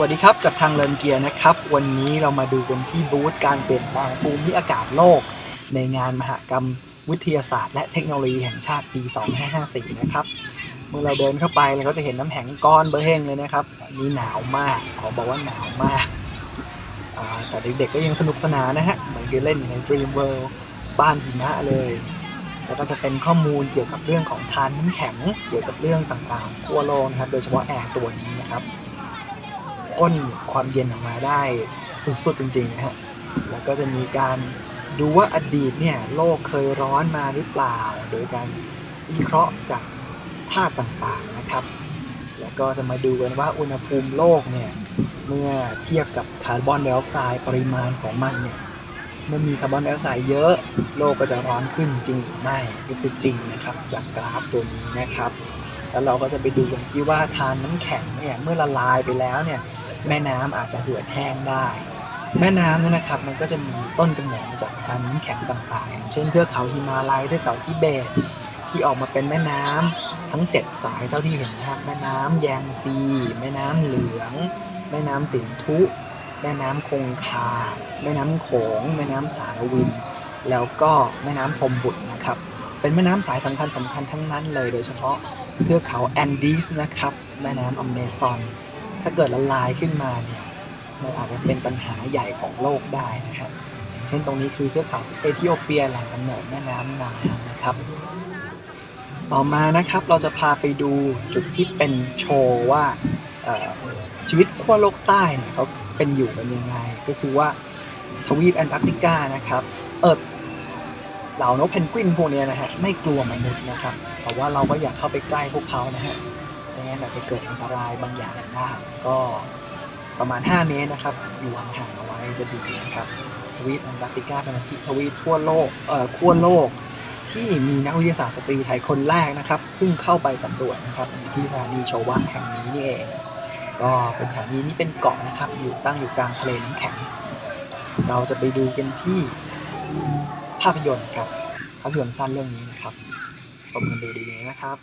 วัสดีครับจากทางเลินเกียร์นะครับ วันนี้เรามาดูกันที่บูธการเปลี่ยนแปลงภูมิอากาศโลก ในงานมหกรรมวิทยาศาสตร์ และเทคโนโลยีแห่งชาติปี 2554 นะครับ เมื่อเราเดินเข้าไปเราก็จะเห็นน้ำแข็งก้อนเบอร์เฮงเลยนะครับนนี้หนาวมากขอบอกว่าหนาวมากแต่เด็กๆก็ยังสนุกสนานนะฮะเหมือนกับเล่นใน Dream World บ้านหิมะเลย แล้วก็จะเป็นข้อมูลเกี่ยวกับเรื่องของทานน้ำแข็งเกี่ยวกับเรื่องต่างๆทั่วโลกนะครับ โดยเฉพาะแอร์ตัวนี้นะครับ พ่นความเย็นออกมาได้สุดๆจริงๆนะฮะ แล้วก็จะมีการดูว่าอดีตเนี่ยโลกเคยร้อนมาหรือเปล่า โดยการวิเคราะห์จากธาตุต่างๆนะครับ แล้วก็จะมาดูกันว่าอุณหภูมิโลกเนี่ยเมื่อเทียบกับคาร์บอนไดออกไซด์ปริมาณของมันเนี่ยเมื่อมีคาร์บอนไดออกไซด์เยอะ โลกก็จะร้อนขึ้นจริงหรือไม่นี่คือจริงนะครับจากกราฟตัวนี้นะครับ แล้วเราก็จะไปดูกันที่ว่าทานน้ำแข็งเนี่ยเมื่อละลายไปแล้วเนี่ย แม่น้ำอาจจะเหือดแห้งได้ แม่น้ำนี่ยนะครับมันก็จะมีต้นกำเนิดมาจากทานน้ำแข็งต่างๆ เช่นเทือกเขาฮิมาลัยเทือกเขาทิเบต ที่ออกมาเป็นแม่น้ำทั้ง 7 สายเท่าที่เห็นนะครับแม่น้ำแยงซี แม่น้ำเหลือง แม่น้ำสินธุ แม่น้ำคงคา แม่น้ำโขง แม่น้ำสารวิน แล้วก็แม่น้ำพรมบุตรนะครับ เป็นแม่น้ำสายสำคัญสำคัญทั้งนั้นเลย โดยเฉพาะเทือกเขาแอนดีสนะครับ แม่น้ำอเมซอน ถ้าเกิดละลายขึ้นมาเนี่ยมันอาจจะเป็นปัญหาใหญ่ของโลกได้นะครับ เช่นตรงนี้คือเทือกเขาเอธิโอเปียแหล่งกำเนิดแม่น้ำนายนะครับ ต่อมานะครับเราจะพาไปดูจุดที่เป็นโชว์ว่าชีวิตขั้วโลกใต้เนี่ยเขาเป็นอยู่กันยังไง ก็คือว่าทวีปแอนตาร์กติกานะครับเออเหล่านกเพนกวินพวกนี้นะฮะไม่กลัวมนุษย์นะครับแต่ว่าเราก็อยากเข้าไปใกล้พวกเขานะฮะ ไม่งั้นอาจจะเกิดอันตรายบางอย่างได้ ก็ประมาณ 5 เมตรนะครับ อยู่ห่างๆเอาไว้จะดีนะครับทวีปแอนตาร์กติกาเป็นทวีปทั่วโลกเอ่อขั้วโลกที่มีนักวิทยาศาสตร์สตรีไทยคนแรกนะครับเพิ่งเข้าไปสำรวจนะครับที่สถานีโชวะแห่งนี้นี่เอง ก็เป็นสถานีนี้เป็นเกาะนะครับ อยู่ตั้งอยู่กลางทะเลน้ำแข็ง เราจะไปดูกันที่ภาพยนตร์ครับภาพยนตร์สั้นเรื่องนี้นะครับชมกันดูดีๆนะครับ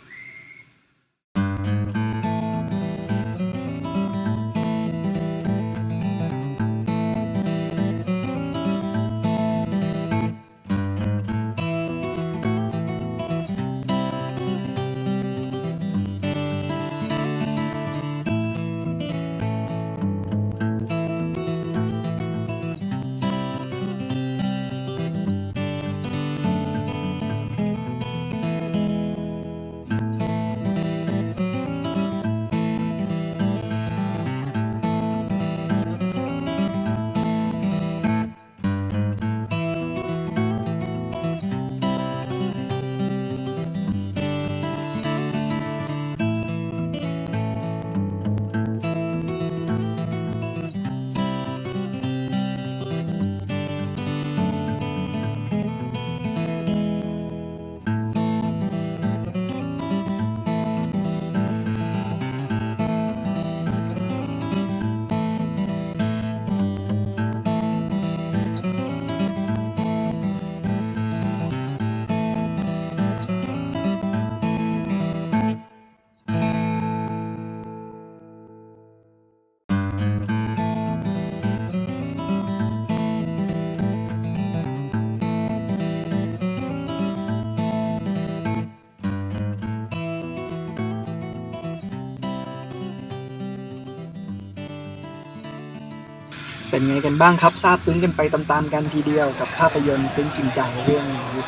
เป็นไงกันบ้างครับ ทราบซึ้งกันไปตามๆกันทีเดียวกับภาพยนตร์ซึ้งกินใจเรื่องนี้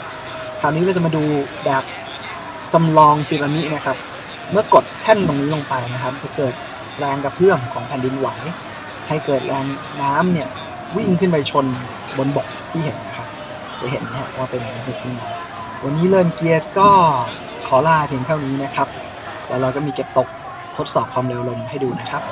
คราวนี้เราจะมาดูแบบจำลองซีรามินะครับ เมื่อกดแท่นตรงนี้ลงไปนะครับ จะเกิดแรงกระเพื่อมของแผ่นดินไหว ให้เกิดแรงน้ำเนี่ยวิ่งขึ้นไปชนบนบกที่เห็นนะครับจะเห็นนะว่าเป็นยังไงขึ้นมาวันนี้เลินเกียร์ก็ขอลาเพียงเท่านี้นะครับ แล้วเราก็มีเก็บตกทดสอบความเร็วลมให้ดูนะครับ